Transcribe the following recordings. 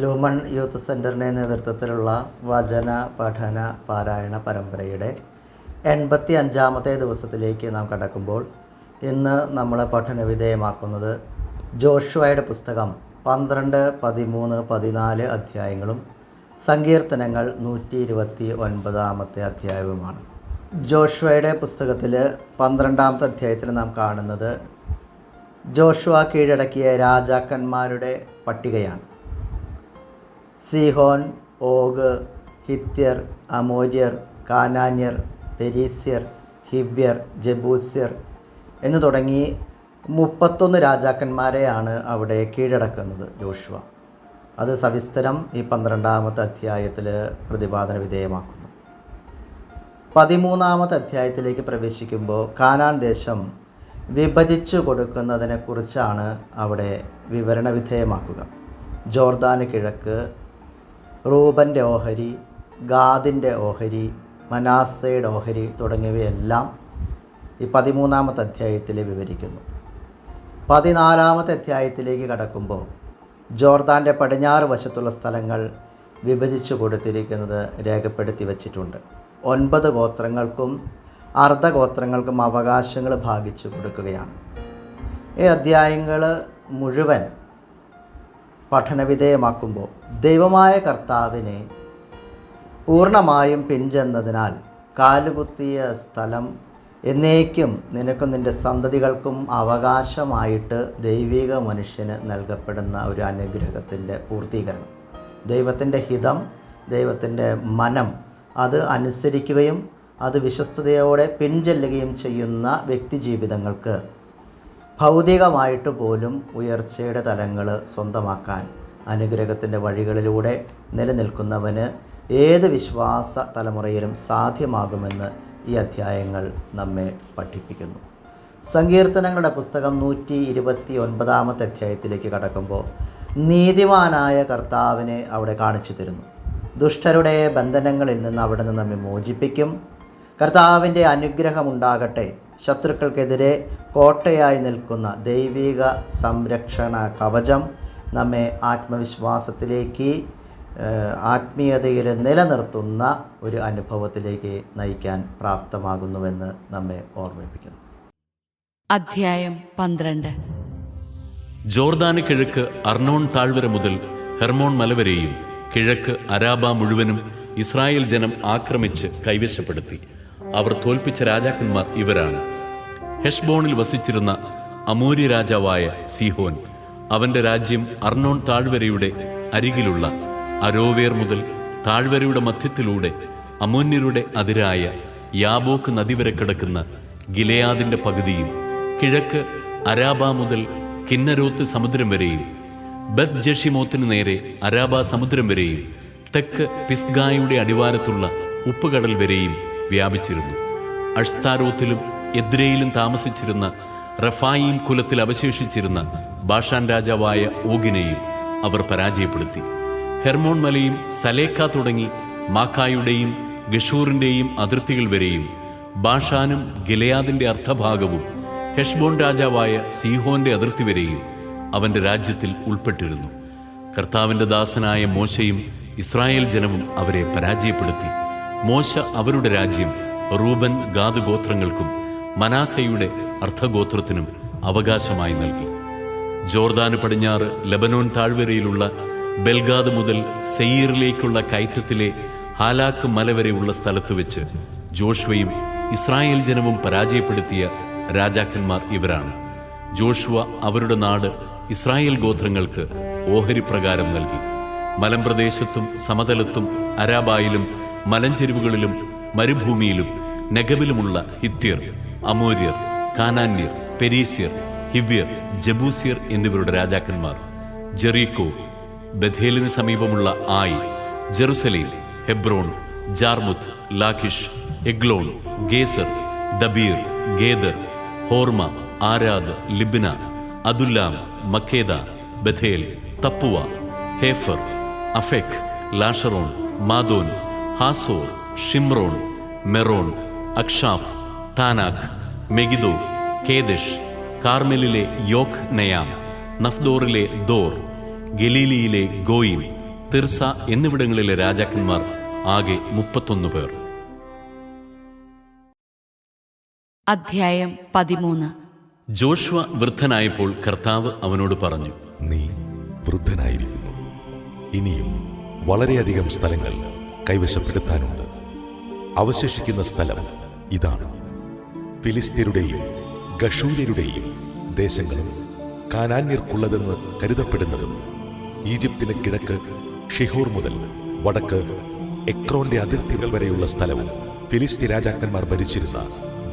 Lumen youth സെന്ററിന്റെ നേതൃത്വത്തിലുള്ള വചന പഠന പാരായണ പരമ്പരയുടെ എൺപത്തി അഞ്ചാമത്തെ ദിവസത്തിലേക്ക് നാം കടക്കുമ്പോൾ ഇന്ന് നമ്മൾ പഠന വിധേയമാക്കുന്നത് ജോഷുവയുടെ പുസ്തകം പന്ത്രണ്ട് പതിമൂന്ന് പതിനാല് അധ്യായങ്ങളും സങ്കീർത്തനങ്ങൾ നൂറ്റി ഇരുപത്തി ഒൻപതാമത്തെ അധ്യായവുമാണ്. ജോഷുവയുടെ പുസ്തകത്തിൽ പന്ത്രണ്ടാമത്തെ അധ്യായത്തിൽ നാം കാണുന്നത് ജോഷുവ കീഴടക്കിയ രാജാക്കന്മാരുടെ പട്ടികയാണ്. സീഹോൻ ഓഗ് ഹിത്യർ അമോര്യർ കാനാന്യർ പെരീസ്യർ ഹിബ്യർ ജബൂസ്യർ എന്നു തുടങ്ങി മുപ്പത്തൊന്ന് രാജാക്കന്മാരെയാണ് അവിടെ കീഴടക്കുന്നത് ജോഷുവ. അത് സവിസ്തരം ഈ പന്ത്രണ്ടാമത്തെ അധ്യായത്തിൽ പ്രതിപാദന വിധേയമാക്കുന്നു. പതിമൂന്നാമത്തെ അധ്യായത്തിലേക്ക് പ്രവേശിക്കുമ്പോൾ കാനാൻ ദേശം വിഭജിച്ചു കൊടുക്കുന്നതിനെക്കുറിച്ചാണ് അവിടെ വിവരണ വിധേയമാക്കുക. ജോർദാന് കിഴക്ക് റൂബന്റെ ഓഹരി ഗാദിന്റെ ഓഹരി മനാസയുടെ ഓഹരി തുടങ്ങിയവയെല്ലാം ഈ പതിമൂന്നാമത്തെ അധ്യായത്തിൽ വിവരിക്കുന്നു. പതിനാലാമത്തെ അധ്യായത്തിലേക്ക് കടക്കുമ്പോൾ ജോർദാന്റെ പടിഞ്ഞാറ് വശത്തുള്ള സ്ഥലങ്ങൾ വിഭജിച്ചു കൊടുത്തിരിക്കുന്നത് രേഖപ്പെടുത്തി വച്ചിട്ടുണ്ട്. ഒൻപത് ഗോത്രങ്ങൾക്കും അർദ്ധഗോത്രങ്ങൾക്കും അവകാശങ്ങൾ ഭാഗിച്ചു കൊടുക്കുകയാണ്. ഈ അധ്യായങ്ങൾ മുഴുവൻ പഠനവിധേയമാക്കുമ്പോൾ ദൈവമായ കർത്താവിനെ പൂർണമായും പിൻചെന്നതിനാൽ കാലുകുത്തിയ സ്ഥലം എന്നേക്കും നിനക്കും നിന്റെ സന്തതികൾക്കും അവകാശമായിട്ട് ദൈവിക മനുഷ്യന് നൽകപ്പെടുന്ന ഒരു അനുഗ്രഹത്തിന്റെ പൂർത്തീകരണം. ദൈവത്തിന്റെ ഹിതം ദൈവത്തിന്റെ മനം അത് അനുസരിക്കുകയും അത് വിശ്വസ്തയോടെ പിൻചെല്ലുകയും ചെയ്യുന്ന വ്യക്തിജീവിതങ്ങൾക്ക് ഭൗതികമായിട്ട് പോലും ഉയർച്ചയുടെ തലങ്ങൾ സ്വന്തമാക്കാൻ അനുഗ്രഹത്തിന്റെ വഴികളിലൂടെ നിലനിൽക്കുന്നവന് ഏത് വിശ്വാസ തലമുറയിലും സാധ്യമാകുമെന്ന് ഈ അധ്യായങ്ങൾ നമ്മെ പഠിപ്പിക്കുന്നു. സങ്കീർത്തനങ്ങളുടെ പുസ്തകം നൂറ്റി ഇരുപത്തി ഒൻപതാമത്തെ അധ്യായത്തിലേക്ക് കടക്കുമ്പോൾ നീതിമാനായ കർത്താവിനെ അവിടെ കാണിച്ചു തരുന്നു. ദുഷ്ടരുടെ ബന്ധനങ്ങളിൽ നിന്ന് അവിടെ നിന്ന് നമ്മെ മോചിപ്പിക്കും. കർത്താവിന്റെ അനുഗ്രഹമുണ്ടാകട്ടെ. ശത്രുക്കൾക്കെതിരെ കോട്ടയായി നിൽക്കുന്ന ദൈവിക സംരക്ഷണ കവചം നമ്മെ ആത്മവിശ്വാസത്തിലേക്ക് ആത്മീയതയിൽ നിലനിർത്തുന്ന ഒരു അനുഭവത്തിലേക്ക് നയിക്കാൻ പ്രാപ്തമാകുന്നുവെന്ന് നമ്മെ ഓർമ്മിപ്പിക്കുന്നു. അധ്യായം പന്ത്രണ്ട്. ജോർദാന് കിഴക്ക് അർണോൺ താഴ്വര മുതൽ ഹെർമോൺ മലവരെയും കിഴക്ക് അരാബ മുഴുവനും ഇസ്രായേൽ ജനം ആക്രമിച്ച് കൈവശപ്പെടുത്തി. അവർ തോൽപ്പിച്ച രാജാക്കന്മാർ ഇവരാണ്. ഹെഷ്ബോണിൽ വസിച്ചിരുന്ന അമൂര്യ രാജാവായ സിഹോൻ അവന്റെ രാജ്യം അർണോൺ താഴ്വരയുടെ അരികിലുള്ള അരോവേർ മുതൽ താഴ്വരയുടെ മധ്യത്തിലൂടെ അമൂന്യരുടെ അതിരായ യാബോക്ക് നദി വരെ കിടക്കുന്ന ഗിലയാദിന്റെ പകുതിയും കിഴക്ക് അരാബ മുതൽ കിന്നരോത്ത് സമുദ്രം വരെയും ബത് ജഷിമോത്തിന് നേരെ അരാബ സമുദ്രം വരെയും തെക്ക് പിസ്ഗായുടെ അടിവാരത്തുള്ള ഉപ്പുകടൽ വരെയും വ്യാപിച്ചിരുന്നു. അഷ്താരോത്തിലും എദ്രയിലും താമസിച്ചിരുന്ന റഫായിം കുലത്തിൽ അവശേഷിച്ചിരുന്ന ബാഷാൻ രാജാവായ ഓഗിനെയും അവർ പരാജയപ്പെടുത്തി. ഹെർമോൺ മലയും സലേക്ക തുടങ്ങി മാക്കായുടെയും ഗഷൂറിന്റെയും അതിർത്തികൾ വരെയും ബാഷാനും ഗിലയാദിന്റെ അർത്ഥഭാഗവും ഹെഷ്ബോൺ രാജാവായ സീഹോന്റെ അതിർത്തി വരെയും അവന്റെ രാജ്യത്തിൽ ഉൾപ്പെട്ടിരുന്നു. കർത്താവിന്റെ ദാസനായ മോശയും ഇസ്രായേൽ ജനവും അവരെ പരാജയപ്പെടുത്തി. മോശ അവരുടെ രാജ്യം റൂബൻ ഗാദ് ഗോത്രങ്ങൾക്കും മനാസയുടെ അർദ്ധഗോത്രത്തിനും അവകാശമായി നൽകി. ജോർദാന് പടിഞ്ഞാറ് ലബനോൻ താഴ്വരയിലുള്ള ബെൽഗാദ് മുതൽ സെയ്യറിലേക്കുള്ള കയറ്റത്തിലെ ഹാലാക്ക് മല വരെയുള്ള സ്ഥലത്ത് വെച്ച് ജോഷുവയും ഇസ്രായേൽ ജനവും പരാജയപ്പെടുത്തിയ രാജാക്കന്മാർ ഇവരാണ്. ജോഷുവ അവരുടെ നാട് ഇസ്രായേൽ ഗോത്രങ്ങൾക്ക് ഓഹരി പ്രകാരം നൽകി. മലമ്പ്രദേശത്തും സമതലത്തും അരാബായിലും മലഞ്ചെരുവുകളിലും മരുഭൂമിയിലും നഗബിലുമുള്ള ഹിത്യർ അമൂര്യർ കാനാന്യർ പെരീസ്യർ ഹിവ്യർ ജബൂസിയർ എന്നിവരുടെ രാജാക്കന്മാർ. ജെറീക്കോ ബഥേലിന് സമീപമുള്ള ആയി Jerusalem Hebron Jarmuth Lachish Eglon Gezer Debir Geder Hormah Arad Libnah Adullam Makkedah Bethel Tappuah Hepher Aphek Lasharon Madon Hazor Shimron Meron Achshaph Taanach Megiddo Kedesh കാർമെലിലെ Jokneam നഫ്ദോറിലെ ദോർ ഗലീലിയിലെ ഗോയിം തിർസ എന്നിവിടങ്ങളിലെ രാജാക്കന്മാർ ആകെ മുപ്പത്തൊന്ന് പേർ. അധ്യായം പതിമൂന്ന്. ജോഷ്വ വൃദ്ധനായപ്പോൾ കർത്താവ് അവനോട് പറഞ്ഞു നീ വൃദ്ധനായിരിക്കുന്നു. ഇനിയും വളരെയധികം സ്ഥലങ്ങൾ കൈവശപ്പെടുത്താനുണ്ട്. അവശേഷിക്കുന്ന സ്ഥലം ഇതാണ്. ഫിലിസ്തീരുടെയും ഗഷൂര്യരുടെയും ദേശങ്ങളും കാനാന്യർക്കുള്ളതെന്ന് കരുതപ്പെടുന്നതും ഈജിപ്തിന് കിഴക്ക് ഷിഹൂർ മുതൽ വടക്ക് എക്രോന്റെ അതിർത്തികൾ വരെയുള്ള സ്ഥലവും ഫിലിസ്തീൻ രാജാക്കന്മാർ ഭരിച്ചിരുന്ന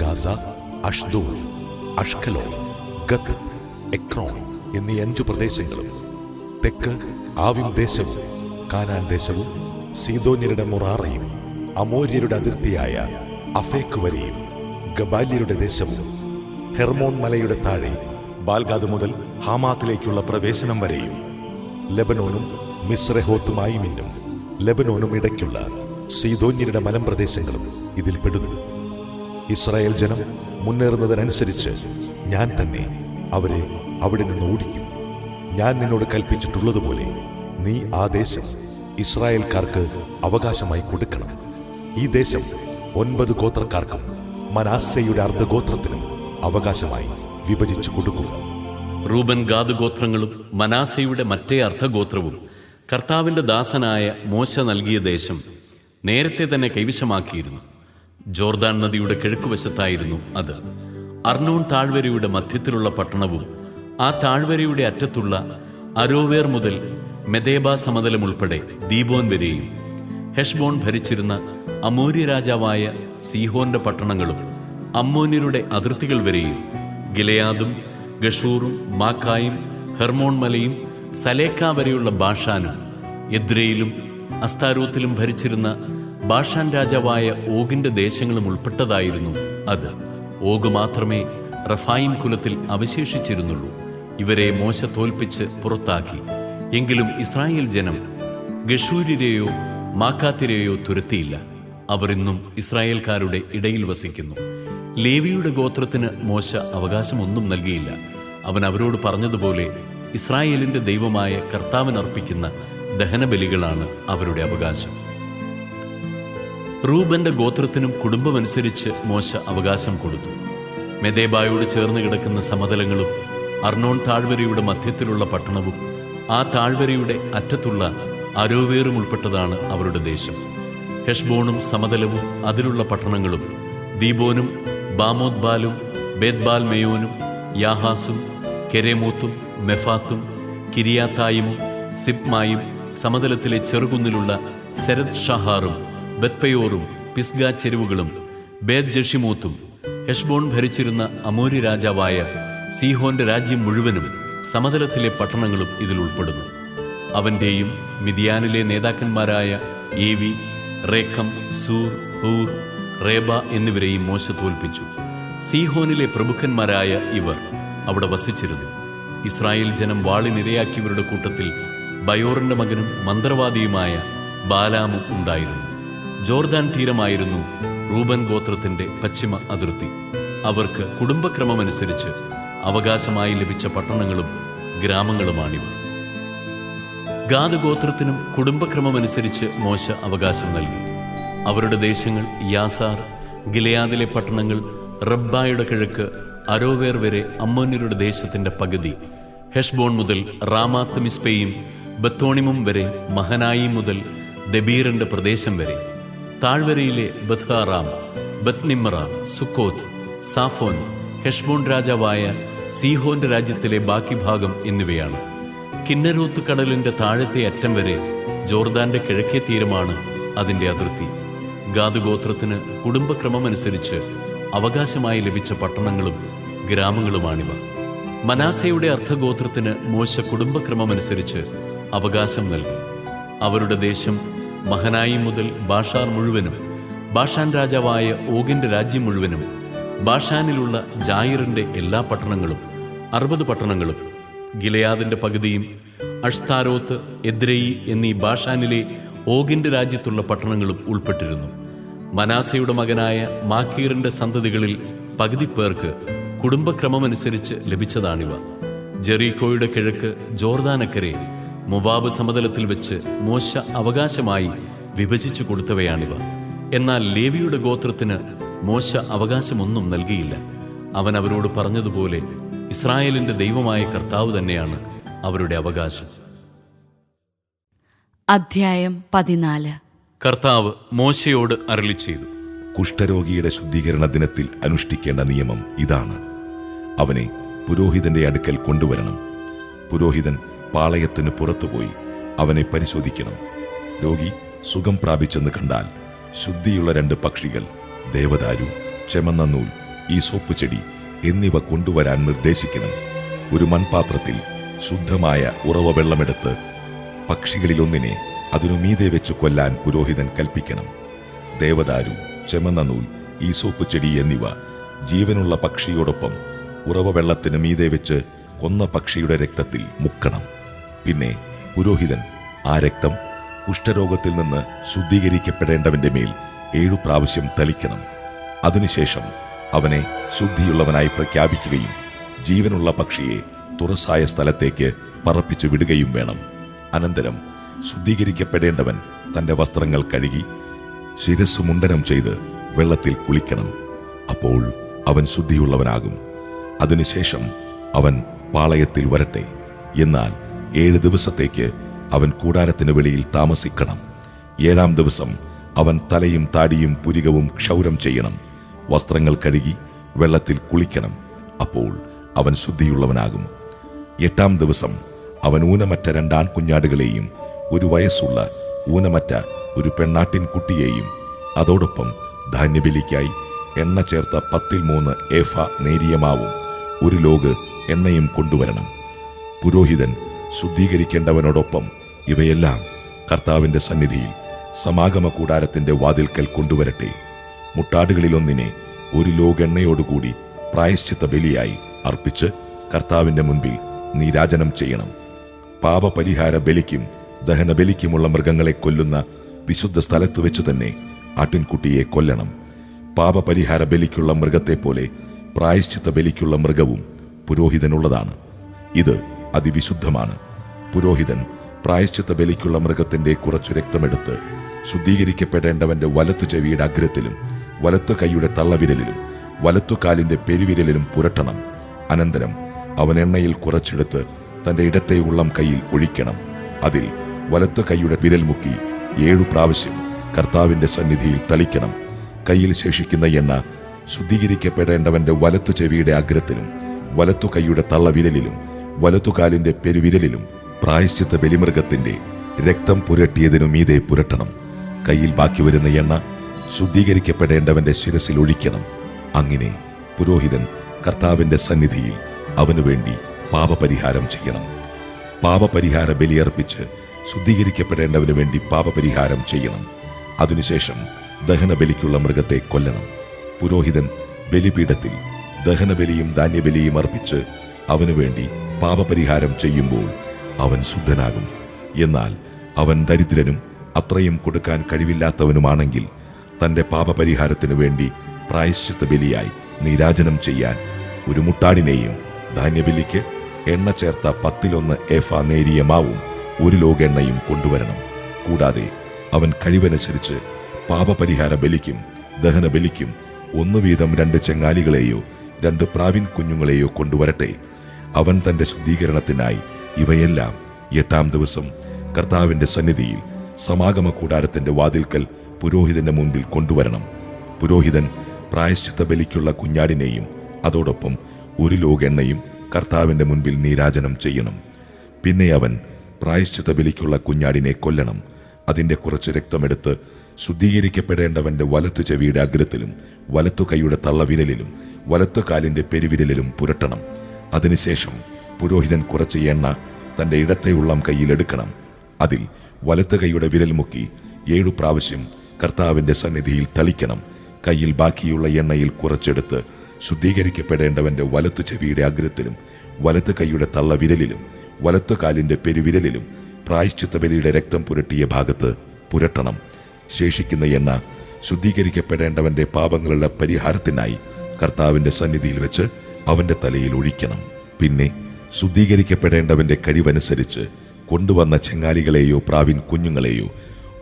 Gaza Ashdod Ashkelon Gath Ekron എന്നീ അഞ്ചു പ്രദേശങ്ങളും തെക്ക് ആവിം ദേശവും കാനാൻ ദേശവും സീതോന്യരുടെ മൊറാറയും അമോര്യരുടെ അതിർത്തിയായ അഫേക്ക് വരെയും ഗബാല്യരുടെ ദേശവും ഹെർമോൺ മലയുടെ താഴെ ബാൽഗാദ് മുതൽ ഹാമാത്തിലേക്കുള്ള പ്രവേശനം വരെയും ലബനോനും ലെബനോനും മിശ്രഹോത്തുമായിമിന്നും ലബനോനും ഇടയ്ക്കുള്ള സീതോന്യരുടെ മലമ്പ്രദേശങ്ങളും ഇതിൽ പെടുന്നു. ഇസ്രായേൽ ജനം മുന്നേറുന്നതിനനുസരിച്ച് ഞാൻ തന്നെ അവരെ അവിടെ നിന്ന് ഓടിക്കും. ഞാൻ നിന്നോട് കൽപ്പിച്ചിട്ടുള്ളതുപോലെ നീ ആ ദേശം ഇസ്രായേൽക്കാർക്ക് അവകാശമായി കൊടുക്കണം. ഈ ദേശം ഒൻപത് ഗോത്രക്കാർക്കും മനാസയുടെ അർദ്ധഗോത്രത്തിനും അവകാശമായി വിഭജിച്ചു കൊടുക്കുക. റൂബൻ ഗാദ് ഗോത്രങ്ങളും മനാസയുടെ മറ്റേ അർദ്ധഗോത്രവും കർത്താവിന്റെ ദാസനായ മോശ നൽകിയ ദേശം നേരത്തെ തന്നെ കൈവശമാക്കിയിരുന്നു. ജോർദാൻ നദിയുടെ കിഴക്കുവശത്തായിരുന്നു അത്. അർണോൺ താഴ്വരയുടെ മധ്യത്തിലുള്ള പട്ടണവും ആ താഴ്വരയുടെ അറ്റത്തുള്ള അരോവേർ മുതൽ മെദേബ സമതലം ഉൾപ്പെടെ ദീബോൻ വരെയും ഹെഷ്ബോൺ ഭരിച്ചിരുന്ന അമൂര്യ രാജാവായ സീഹോന്റെ പട്ടണങ്ങളും അമ്മോന്യരുടെ അതിർത്തികൾ വരെയും ഗിലയാദും ഗഷൂറും മാക്കായും ഹെർമോൺ മലയും സലേക്ക വരെയുള്ള ബാഷാനും എദ്രയിലും അസ്താരൂത്തിലും ഭരിച്ചിരുന്ന ബാഷാൻ രാജാവായ ഓഗിന്റെ ദേശങ്ങളും ഉൾപ്പെട്ടതായിരുന്നു അത്. ഓഗ് മാത്രമേ റഫായിം കുലത്തിൽ അവശേഷിച്ചിരുന്നുള്ളൂ. ഇവരെ മോശ തോൽപ്പിച്ച് പുറത്താക്കി. എങ്കിലും ഇസ്രായേൽ ജനം ഗഷൂരിരെയോ മാക്കാത്തിരെയോ തുരത്തിയില്ല. അവർ ഇന്നും ഇസ്രായേൽക്കാരുടെ ഇടയിൽ വസിക്കുന്നു. ലേവിയുടെ ഗോത്രത്തിന് മോശ അവകാശമൊന്നും നൽകിയില്ല. അവൻ അവരോട് പറഞ്ഞതുപോലെ ഇസ്രായേലിന്റെ ദൈവമായ കർത്താവിനർപ്പിക്കുന്ന ദഹനബലികളാണ് അവരുടെ അവകാശം. റൂബന്റെ ഗോത്രത്തിനും കുടുംബമനുസരിച്ച് മോശ അവകാശം കൊടുത്തു. മെദേബായോട് ചേർന്ന് കിടക്കുന്ന സമതലങ്ങളും അർണോൺ താഴ്വരയുടെ മധ്യത്തിലുള്ള പട്ടണവും ആ താഴ്വരയുടെ അറ്റത്തുള്ള അരോവേറും ഉൾപ്പെട്ടതാണ് അവരുടെ ദേശം. ഹെഷ്ബോണും സമതലവും അതിലുള്ള പട്ടണങ്ങളും ദീബോനും ബാമോദ്ബാലും ബേദ്ബാൽ മേയോനും യാഹാസും കെരേമൂത്തും മെഫാത്തും കിരിയാത്തായിമും സിപ്മായും സമതലത്തിലെ ചെറുകുന്നിലുള്ള സരത് ഷഹാറും ബത്പയോറും പിസ്ഗ ചെരുവുകളും ബേദ് ജഷിമൂത്തും ഹെഷ്ബോൺ ഭരിച്ചിരുന്ന അമോരി രാജാവായ സീഹോന്റെ രാജ്യം മുഴുവനും സമതലത്തിലെ പട്ടണങ്ങളും ഇതിൽ ഉൾപ്പെടുന്നു. അവന്റെയും മിതിയാനിലെ നേതാക്കന്മാരായ ഏവി റേക്കം സൂർ ഹൂർ റേബ എന്നിവരെയും മോശ തോൽപ്പിച്ചു. സീഹോനിലെ പ്രമുഖന്മാരായ ഇവർ അവിടെ വസിച്ചിരുന്നു. ഇസ്രായേൽ ജനം വാളിനിരയാക്കിയവരുടെ കൂട്ടത്തിൽ ബയോറിന്റെ മകനും മന്ത്രവാദിയുമായ ബാലാമും ഉണ്ടായിരുന്നു. ജോർദാൻ തീരമായിരുന്നു റൂബൻ ഗോത്രത്തിന്റെ പശ്ചിമ അതിർത്തി. അവർക്ക് കുടുംബക്രമമനുസരിച്ച് അവകാശമായി ലഭിച്ച പട്ടണങ്ങളും ഗ്രാമങ്ങളുമാണിവ. ഗാദ് ഗോത്രത്തിനും കുടുംബക്രമമനുസരിച്ച് മോശ അവകാശം നൽകി. അവരുടെ ദേശങ്ങൾ യാസാർ ഗിലയാദിലെ പട്ടണങ്ങൾ റബ്ബായുടെ കിഴക്ക് അരോവേർ വരെ അമ്മോന്യരുടെ ദേശത്തിന്റെ പകുതി. ഹെഷ്ബോൺ മുതൽ റാമാത്ത് മിസ്പയും ബത്തോണിമും വരെ മഹനായി മുതൽ ദബീറിന്റെ പ്രദേശം വരെ. താഴ്വരയിലെ ബത്ഹാറാം ബത്നിമ്മറ സുക്കോത്ത് സാഫോൻ ഹെഷ്ബോൺ രാജാവായ സീഹോന്റെ രാജ്യത്തിലെ ബാക്കി ഭാഗം എന്നിവയാണ്. കിന്നരൂത്ത് കടലിന്റെ താഴത്തെ അറ്റം വരെ ജോർദാന്റെ കിഴക്കേ തീരമാണ് അതിന്റെ അതിർത്തി. ഗാദ് ഗോത്രത്തിന് കുടുംബക്രമമനുസരിച്ച് അവകാശമായി ലഭിച്ച പട്ടണങ്ങളും ഗ്രാമങ്ങളുമാണിവ. മനാസയുടെ അർത്ഥഗോത്രത്തിന് മോശ കുടുംബക്രമമനുസരിച്ച് അവകാശം നൽകി. അവരുടെ ദേശം മഹനായി മുതൽ ബാഷാർ മുഴുവനും ബാഷാൻ രാജാവായ ഓഗിന്റെ രാജ്യം മുഴുവനും ബാഷാനിലുള്ള ജായിറിന്റെ എല്ലാ പട്ടണങ്ങളും അറുപത് പട്ടണങ്ങളും ഗിലയാദിന്റെ പകുതിയും അഷ്താരോത്ത് എദ്രയി എന്നീ ബാഷാനിലെ ഓഗിന്റെ രാജ്യത്തുള്ള പട്ടണങ്ങളും ഉൾപ്പെട്ടിരുന്നു. മനാസയുടെ മകനായ മാഖീറിന്റെ സന്തതികളിൽ പകുതി പേർക്ക് കുടുംബക്രമമനുസരിച്ച് ലഭിച്ചതാണിവ. ജെറീക്കോയുടെ കിഴക്ക് ജോർദാനക്കരെ മുവാബ് സമതലത്തിൽ വെച്ച് മോശ അവകാശമായി വിഭജിച്ചു കൊടുത്തവയാണിവ. എന്നാൽ ലേവിയുടെ ഗോത്രത്തിന് മോശ അവകാശമൊന്നും നൽകിയില്ല. അവൻ അവരോട് പറഞ്ഞതുപോലെ ഇസ്രായേലിന്റെ ദൈവമായ കർത്താവ് തന്നെയാണ് അവരുടെ അവകാശം. അധ്യായം പതിനാല്. കർത്താവ് മോശയോട് അരളി ചെയ്തു. കുഷ്ഠരോഗിയുടെ ശുദ്ധീകരണ ദിനത്തിൽ അനുഷ്ഠിക്കേണ്ട നിയമം ഇതാണ്. അവനെ പുരോഹിതന്റെ അടുക്കൽ കൊണ്ടുവരണം. പുരോഹിതൻ പാളയത്തിന് പുറത്തുപോയി അവനെ പരിശോധിക്കണം. രോഗി സുഖം പ്രാപിച്ചെന്ന് കണ്ടാൽ ശുദ്ധിയുള്ള രണ്ട് പക്ഷികൾ ദേവദാരു ചെമന്ന നൂൽ ഈ സോപ്പ് ചെടി എന്നിവ കൊണ്ടുവരാൻ നിർദ്ദേശിക്കണം. ഒരു മൺപാത്രത്തിൽ ശുദ്ധമായ ഉറവ വെള്ളമെടുത്ത് പക്ഷികളിലൊന്നിനെ അതിനു മീതെ വെച്ച് കൊല്ലാൻ പുരോഹിതൻ കൽപ്പിക്കണം. ദേവദാരു ചെമന്ന നൂൽ ഈസോപ്പ് ചെടി എന്നിവ ജീവനുള്ള പക്ഷിയോടൊപ്പം ഉറവ വെള്ളത്തിന് മീതെ വെച്ച് കൊന്ന പക്ഷിയുടെ രക്തത്തിൽ മുക്കണം. പിന്നെ പുരോഹിതൻ ആ രക്തം കുഷ്ഠരോഗത്തിൽ നിന്ന് ശുദ്ധീകരിക്കപ്പെടേണ്ടവന്റെ മേൽ ഏഴു പ്രാവശ്യം തളിക്കണം. അതിനുശേഷം അവനെ ശുദ്ധിയുള്ളവനായി പ്രഖ്യാപിക്കുകയും ജീവനുള്ള പക്ഷിയെ തുറസായ സ്ഥലത്തേക്ക് പറപ്പിച്ചു വിടുകയും വേണം. അനന്തരം ശുദ്ധീകരിക്കപ്പെടേണ്ടവൻ തന്റെ വസ്ത്രങ്ങൾ കഴുകി ശിരസ് മുണ്ടനം ചെയ്ത് വെള്ളത്തിൽ കുളിക്കണം. അപ്പോൾ അവൻ ശുദ്ധിയുള്ളവനാകും. അതിനുശേഷം അവൻ പാളയത്തിൽ വരട്ടെ. എന്നാൽ ഏഴ് ദിവസത്തേക്ക് അവൻ കൂടാരത്തിന് വെളിയിൽ താമസിക്കണം. ഏഴാം ദിവസം അവൻ തലയും താടിയും പുരികവും ക്ഷൗരം ചെയ്യണം. വസ്ത്രങ്ങൾ കഴുകി വെള്ളത്തിൽ കുളിക്കണം. അപ്പോൾ അവൻ ശുദ്ധിയുള്ളവനാകും. എട്ടാം ദിവസം അവൻ ഊനമറ്റ രണ്ടാൺ കുഞ്ഞാടുകളെയും ഒരു വയസ്സുള്ള ഊനമറ്റ ഒരു പെണ്ണാട്ടിൻ കുട്ടിയെയും അതോടൊപ്പം ധാന്യബലിക്കായി എണ്ണ ചേർത്ത പത്തിൽ മൂന്ന് ഏഫ നേരിയമാവും ഒരു ലോഗ് എണ്ണയും കൊണ്ടുവരണം. പുരോഹിതൻ ശുദ്ധീകരിക്കേണ്ടവനോടൊപ്പം ഇവയെല്ലാം കർത്താവിന്റെ സന്നിധിയിൽ സമാഗമ കൂടാരത്തിന്റെ വാതിൽക്കൽ കൊണ്ടുവരട്ടെ. മുട്ടാടുകളിലൊന്നിനെ ഒരു ലോകെണ്ണയോടുകൂടി പ്രായശ്ചിത്ത ബലിയായി അർപ്പിച്ച് കർത്താവിന്റെ മുൻപിൽ നീരാജനം ചെയ്യണം. പാപപരിഹാര ബലിക്കും ദഹന ദഹനബലിക്കുമുള്ള മൃഗങ്ങളെ കൊല്ലുന്ന വിശുദ്ധ സ്ഥലത്തു വെച്ച് തന്നെ ആട്ടിൻകുട്ടിയെ കൊല്ലണം. പാപപരിഹാര ബലിക്കുള്ള മൃഗത്തെ പോലെ പ്രായശ്ചിത്ത ബലിക്കുള്ള മൃഗവും പുരോഹിതനുള്ളതാണ്. ഇത് അതിവിശുദ്ധമാണ്. പുരോഹിതൻ പ്രായശ്ചിത്ത ബലിക്കുള്ള മൃഗത്തിന്റെ കുറച്ചു രക്തമെടുത്ത് ശുദ്ധീകരിക്കപ്പെടേണ്ടവന്റെ വലത്തു ചെവിയുടെ അഗ്രത്തിലും വലത്തു കൈയുടെ തള്ളവിരലിലും വലത്തു കാലിന്റെ പെരുവിരലിലും പുരട്ടണം. അനന്തരം അവൻ എണ്ണയിൽ കുറച്ചെടുത്ത് തന്റെ ഇടത്തെ ഉള്ളം കൈയിൽ ഒഴിക്കണം. അതിൽ വലത്തു കൈയുടെ വിരൽ മുക്കി ഏഴു പ്രാവശ്യം കർത്താവിന്റെ സന്നിധിയിൽ തളിക്കണം. കയ്യിൽ ശേഷിക്കുന്ന എണ്ണ ശുദ്ധീകരിക്കപ്പെടേണ്ടവന്റെ വലത്തു ചെവിയുടെ അഗ്രത്തിലും വലത്തു കൈയുടെ തള്ളവിരലിലും വലത്തുകാലിന്റെ പെരുവിരലിലും പ്രായശ്ചിത്ത ബലിമൃഗത്തിന്റെ രക്തം പുരട്ടിയതിനു മീതെ പുരട്ടണം. കയ്യിൽ ബാക്കി വരുന്ന എണ്ണ ശുദ്ധീകരിക്കപ്പെടേണ്ടവന്റെ ശിരസിൽ ഒഴിക്കണം. അങ്ങനെ പുരോഹിതൻ കർത്താവിന്റെ സന്നിധിയിൽ അവനു വേണ്ടി പാപപരിഹാരം ചെയ്യണം. പാപപരിഹാര ബലിയർപ്പിച്ച് ശുദ്ധീകരിക്കപ്പെടേണ്ടവന് വേണ്ടി പാപപരിഹാരം ചെയ്യണം. അതിനുശേഷം ദഹനബലിക്കുള്ള മൃഗത്തെ കൊല്ലണം. പുരോഹിതൻ ബലിപീഠത്തിൽ ദഹനബലിയും ധാന്യബലിയും അർപ്പിച്ച് അവനു വേണ്ടി പാപപരിഹാരം ചെയ്യുമ്പോൾ അവൻ ശുദ്ധനാകും. എന്നാൽ അവൻ ദരിദ്രനും അത്രയും കൊടുക്കാൻ കഴിവില്ലാത്തവനുമാണെങ്കിൽ തന്റെ പാപപരിഹാരത്തിനു വേണ്ടി പ്രായശ്ചിത്ത ബലിയായി നീരാജനം ചെയ്യാൻ ഒരു മുട്ടാടിനെയും ധാന്യബലിക്ക് എണ്ണ ചേർത്ത പത്തിലൊന്ന് എഫ നേരിയ മാവും ഒരു ലോക എണ്ണയും കൊണ്ടുവരണം. കൂടാതെ അവൻ കഴിവനുസരിച്ച് പാപപരിഹാര ബലിക്കും ദഹനബലിക്കും ഒന്നു വീതം രണ്ട് ചെങ്ങാലികളെയോ രണ്ട് പ്രാവിൻ കുഞ്ഞുങ്ങളെയോ കൊണ്ടുവരട്ടെ. അവൻ തന്റെ ശുദ്ധീകരണത്തിനായി ഇവയെല്ലാം എട്ടാം ദിവസം കർത്താവിന്റെ സന്നിധിയിൽ സമാഗമ കൂടാരത്തിന്റെ വാതിൽക്കൽ പുരോഹിതന്റെ മുൻപിൽ കൊണ്ടുവരണം. പുരോഹിതൻ പ്രായശ്ചിത്ത ബലിക്കുള്ള കുഞ്ഞാടിനെയും അതോടൊപ്പം ഒരു ലോക എണ്ണയും കർത്താവിന്റെ മുൻപിൽ നീരാജനം ചെയ്യണം. പിന്നെ അവൻ പ്രായശ്ചിത്ത ബലിക്കുള്ള കുഞ്ഞാടിനെ കൊല്ലണം. അതിന്റെ കുറച്ച് രക്തമെടുത്ത് ശുദ്ധീകരിക്കപ്പെടേണ്ടവന്റെ വലത്തു ചെവിയുടെ അഗ്രത്തിലും വലത്തു കൈയുടെ തള്ളവിരലിലും വലത്തു കാലിന്റെ പെരുവിരലിലും പുരട്ടണം. അതിനുശേഷം പുരോഹിതൻ കുറച്ച് എണ്ണ തന്റെ ഇടത്തെ ഉള്ളം കയ്യിലെടുക്കണം അതിൽ വലത്തു കൈയുടെ വിരൽ മുക്കി ഏഴു പ്രാവശ്യം കർത്താവിന്റെ സന്നിധിയിൽ തളിക്കണം. കയ്യിൽ ബാക്കിയുള്ള എണ്ണയിൽ കുറച്ചെടുത്ത് ശുദ്ധീകരിക്കപ്പെടേണ്ടവന്റെ വലത്തു ചെവിയുടെ അഗ്രത്തിലും വലത്ത് കൈയുടെ തള്ളവിരലിലും വലത്തു കാലിന്റെ പെരുവിരലിലും പ്രായശ്ചിത്ത ബലിയുടെ രക്തം പുരട്ടിയ ഭാഗത്ത് പുരട്ടണം. ശേഷിക്കുന്ന എണ്ണ ശുദ്ധീകരിക്കപ്പെടേണ്ടവന്റെ പാപങ്ങളുടെ പരിഹാരത്തിനായി കർത്താവിന്റെ സന്നിധിയിൽ വെച്ച് അവന്റെ തലയിൽ ഒഴിക്കണം. പിന്നെ ശുദ്ധീകരിക്കപ്പെടേണ്ടവന്റെ കഴിവനുസരിച്ച് കൊണ്ടുവന്ന ചെങ്ങാലികളെയോ പ്രാവിൻ കുഞ്ഞുങ്ങളെയോ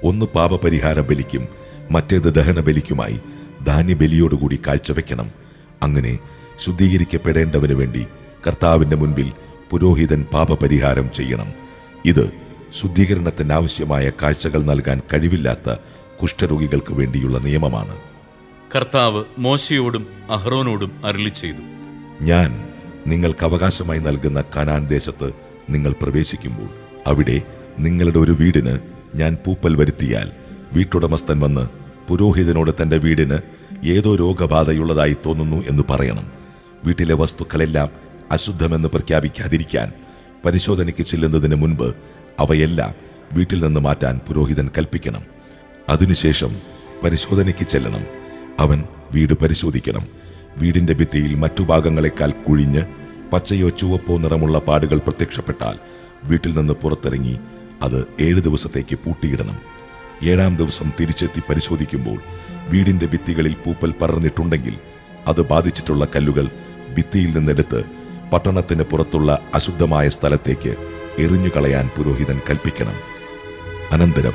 ഒന്ന് പാപപരിഹാര ബലിക്കും മറ്റേത് ദഹന ബലിക്കുമായി ധാന്യബലിയോടുകൂടി കാഴ്ചവെക്കണം അങ്ങനെ ശുദ്ധീകരിക്കപ്പെടേണ്ടവന് വേണ്ടി കർത്താവിന്റെ മുൻപിൽ പുരോഹിതൻ പാപപരിഹാരം ചെയ്യണം. ഇത് ശുദ്ധീകരണത്തിന് ആവശ്യമായ കാഴ്ചകൾ നൽകാൻ കഴിവില്ലാത്ത കുഷ്ഠരോഗികൾക്ക് വേണ്ടിയുള്ള നിയമമാണ്. കർത്താവ് മോശയോടും അഹ്റോനോടും അരുളി ചെയ്തു. ഞാൻ നിങ്ങൾക്ക് അവകാശമായി നൽകുന്ന കനാൻ ദേശത്ത് നിങ്ങൾ പ്രവേശിക്കുമ്പോൾ അവിടെ നിങ്ങളുടെ ഒരു വീടിന് ഞാൻ പൂപ്പൽ വരുത്തിയാൽ വീട്ടുടമസ്ഥൻ വന്ന് പുരോഹിതനോട് തന്റെ വീടിന് ഏതോ രോഗബാധയുള്ളതായി തോന്നുന്നു എന്ന് പറയണം. വീട്ടിലെ വസ്തുക്കളെല്ലാം അശുദ്ധമെന്ന് പ്രഖ്യാപിക്കാതിരിക്കാൻ പരിശോധനയ്ക്ക് ചെല്ലുന്നതിന് മുൻപ് അവയെല്ലാം വീട്ടിൽ നിന്ന് മാറ്റാൻ പുരോഹിതൻ കൽപ്പിക്കണം. അതിനുശേഷം പരിശോധനയ്ക്ക് ചെല്ലണം. അവൻ വീട് പരിശോധിക്കണം. വീടിന്റെ ഭിത്തിയിൽ മറ്റു ഭാഗങ്ങളെക്കാൾ കുഴിഞ്ഞ് പച്ചയോ ചുവപ്പോ നിറമുള്ള പാടുകൾ പ്രത്യക്ഷപ്പെട്ടാൽ വീട്ടിൽ നിന്ന് പുറത്തിറങ്ങി അത് ഏഴ് ദിവസത്തേക്ക് പൂട്ടിയിടണം. ഏഴാം ദിവസം തിരിച്ചെത്തി പരിശോധിക്കുമ്പോൾ വീടിന്റെ ഭിത്തികളിൽ പൂപ്പൽ പറന്നിട്ടുണ്ടെങ്കിൽ അത് ബാധിച്ചിട്ടുള്ള കല്ലുകൾ ഭിത്തിയിൽ നിന്നെടുത്ത് പട്ടണത്തിന് പുറത്തുള്ള അശുദ്ധമായ സ്ഥലത്തേക്ക് എറിഞ്ഞുകളയാൻ പുരോഹിതൻ കൽപ്പിക്കണം. അനന്തരം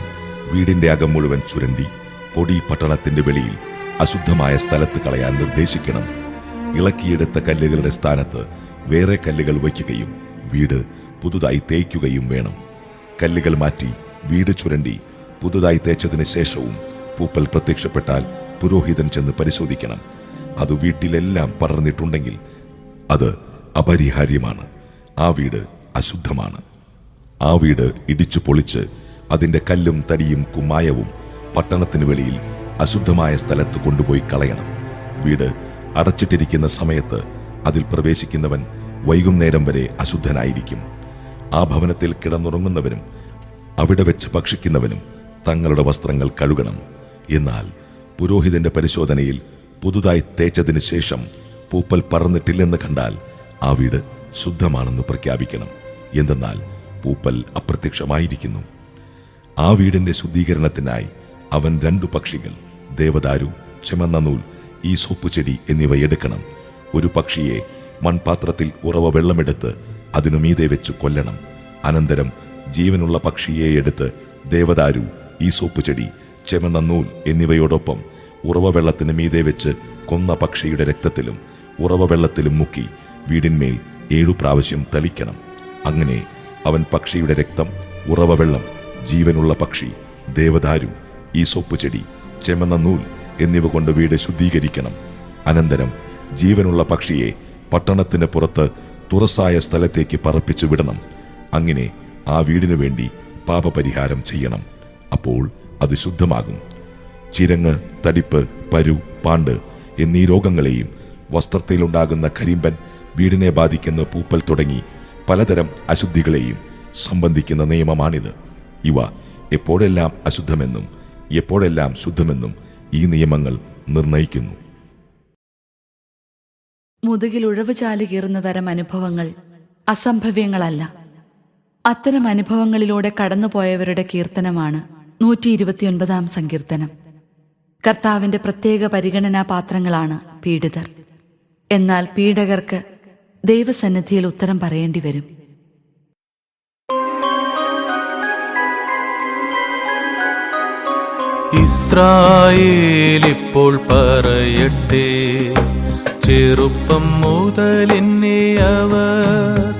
വീടിന്റെ അകം മുഴുവൻ ചുരണ്ടി പൊടി പട്ടണത്തിന്റെ വെളിയിൽ അശുദ്ധമായ സ്ഥലത്ത് കളയാൻ നിർദ്ദേശിക്കണം. ഇളക്കിയെടുത്ത കല്ലുകളുടെ സ്ഥാനത്ത് വേറെ കല്ലുകൾ വയ്ക്കുകയും വീട് പുതുതായി തേയ്ക്കുകയും വേണം. കല്ലുകൾ മാറ്റി വീട് ചുരണ്ടി പുതുതായി തേച്ചതിന് ശേഷവും പൂപ്പൽ പ്രത്യക്ഷപ്പെട്ടാൽ പുരോഹിതൻ ചെന്ന് പരിശോധിക്കണം. അത് വീട്ടിലെല്ലാം പടർന്നിട്ടുണ്ടെങ്കിൽ അത് അപരിഹാര്യമാണ്. ആ വീട് അശുദ്ധമാണ്. ആ വീട് ഇടിച്ചു പൊളിച്ച് അതിന്റെ കല്ലും തടിയും കുമ്മായവും പട്ടണത്തിന് വെളിയിൽ അശുദ്ധമായ സ്ഥലത്ത് കൊണ്ടുപോയി കളയണം. വീട് അടച്ചിട്ടിരിക്കുന്ന സമയത്ത് അതിൽ പ്രവേശിക്കുന്നവൻ വൈകുന്നേരം വരെ അശുദ്ധനായിരിക്കും. ആ ഭവനത്തിൽ കിടന്നുറങ്ങുന്നവനും അവിടെ വെച്ച് ഭക്ഷിക്കുന്നവനും തങ്ങളുടെ വസ്ത്രങ്ങൾ കഴുകണം. എന്നാൽ പുരോഹിതന്റെ പരിശോധനയിൽ പുതുതായി തേച്ചതിന് ശേഷം പൂപ്പൽ പറന്നിട്ടില്ലെന്ന് കണ്ടാൽ ആ വീട് ശുദ്ധമാണെന്ന് പ്രഖ്യാപിക്കണം. എന്തെന്നാൽ പൂപ്പൽ അപ്രത്യക്ഷമായിരിക്കുന്നു. ആ വീടിന്റെ ശുദ്ധീകരണത്തിനായി അവൻ രണ്ടു പക്ഷികൾ ദേവദാരു ചെമന്ന നൂൽ ഈ സോപ്പ് ചെടി എന്നിവ എടുക്കണം. ഒരു പക്ഷിയെ മൺപാത്രത്തിൽ ഉറവ വെള്ളമെടുത്ത് അതിനു മീതെ വെച്ച് കൊല്ലണം. അനന്തരം ജീവനുള്ള പക്ഷിയെ എടുത്ത് ദേവദാരു ഈ സോപ്പ് ചെടി ചെമന്ന നൂൽ എന്നിവയോടൊപ്പം ഉറവ വെള്ളത്തിന് മീതെ വെച്ച് കൊന്ന പക്ഷിയുടെ രക്തത്തിലും ഉറവ വെള്ളത്തിലും മുക്കി വീടിന്മേൽ ഏഴു പ്രാവശ്യം തളിക്കണം. അങ്ങനെ അവൻ പക്ഷിയുടെ രക്തം ഉറവ വെള്ളം ജീവനുള്ള പക്ഷി ദേവദാരു ഈ സോപ്പ് ചെടി ചെമന്ന നൂൽ എന്നിവ കൊണ്ട് വീട് ശുദ്ധീകരിക്കണം. അനന്തരം ജീവനുള്ള പക്ഷിയെ പട്ടണത്തിന് പുറത്ത് തുറസായ സ്ഥലത്തേക്ക് പറപ്പിച്ചു വിടണം. അങ്ങനെ ആ വീടിനു വേണ്ടി പാപപരിഹാരം ചെയ്യണം. അപ്പോൾ അത് ശുദ്ധമാകും. ചിരങ്ങ് തടിപ്പ് പരു പാണ്ട് എന്നീ രോഗങ്ങളെയും വസ്ത്രത്തിലുണ്ടാകുന്ന കരിമ്പൻ വീടിനെ ബാധിക്കുന്ന പൂപ്പൽ തുടങ്ങി പലതരം അശുദ്ധികളെയും സംബന്ധിക്കുന്ന നിയമമാണിത്. ഇവ എപ്പോഴെല്ലാം അശുദ്ധമെന്നും എപ്പോഴെല്ലാം ശുദ്ധമെന്നും ഈ നിയമങ്ങൾ നിർണയിക്കുന്നു മുതുകിൽ ഉഴവ് ചാൽ കീറുന്ന തരം അനുഭവങ്ങൾ അസംഭവ്യങ്ങളല്ല. അത്തരം അനുഭവങ്ങളിലൂടെ കടന്നുപോയവരുടെ കീർത്തനമാണ് നൂറ്റി ഇരുപത്തിയൊൻപതാം സങ്കീർത്തനം. കർത്താവിന്റെ പ്രത്യേക പരിഗണനാ പാത്രങ്ങളാണ് പീഡിതർ. എന്നാൽ പീഡകർക്ക് ദൈവസന്നിധിയിൽ ഉത്തരം പറയേണ്ടി വരും. ഇസ്രായേൽ ഇപ്പോൾ പറയട്ടെ. ചെറുപ്പം മുതൽ അവർ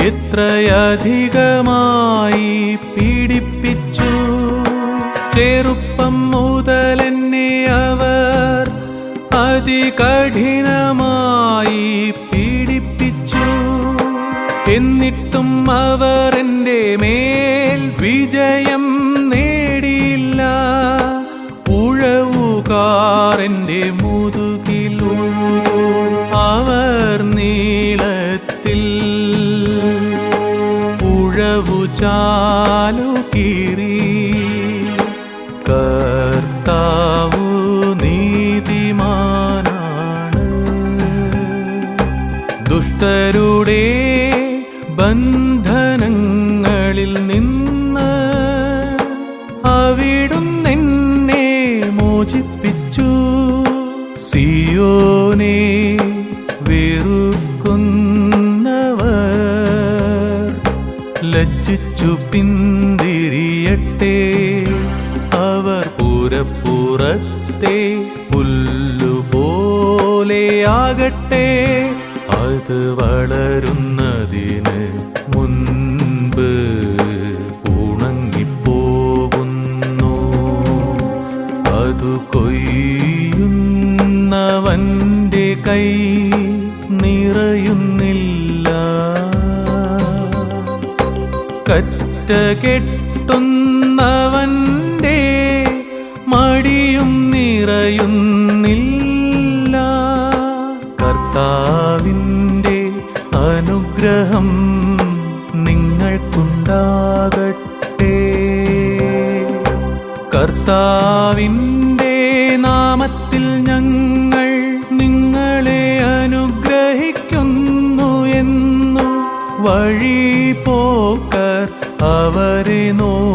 എത്രയധികമായി പീഡിപ്പിച്ചു. ചെറുപ്പം മുതൽ അവർ അതികഠിനമായി പീഡിപ്പിച്ചു. എന്നിട്ടും അവർ എന്റെ മേൽ വിജയം നേടിയില്ല. ഉഴവുകാർ എന്റെ ചാലു കീറി. കർത്താവു നീതിമാനാണ്. ദുഷ്ടരുടെ ബന്ധനങ്ങളിൽ നിന്ന് അവിടുന്നെന്നെ മോചിപ്പിച്ചു. സിയോനെ ലജ്ജിച്ചു പിന്തിരിയട്ടെ. അവർ പൂരപ്പുറത്തെ പുല്ലുപോലെയാകട്ടെ അത് വളരുന്നതിന് മുൻപ് ഉണങ്ങിപ്പോകുന്നു. അതു കൊയ്യുന്നവന്റെ കൈ നിറയുന്നില്ല കറ്റ കെട്ടുന്നവന്റെ മടിയും നിറയുന്നില്ല. കർത്താവിന്റെ അനുഗ്രഹം നിങ്ങൾക്കുണ്ടാകട്ടെ. കർത്താവിന്റെ അവരെ നോക്കി പറയുന്നില്ല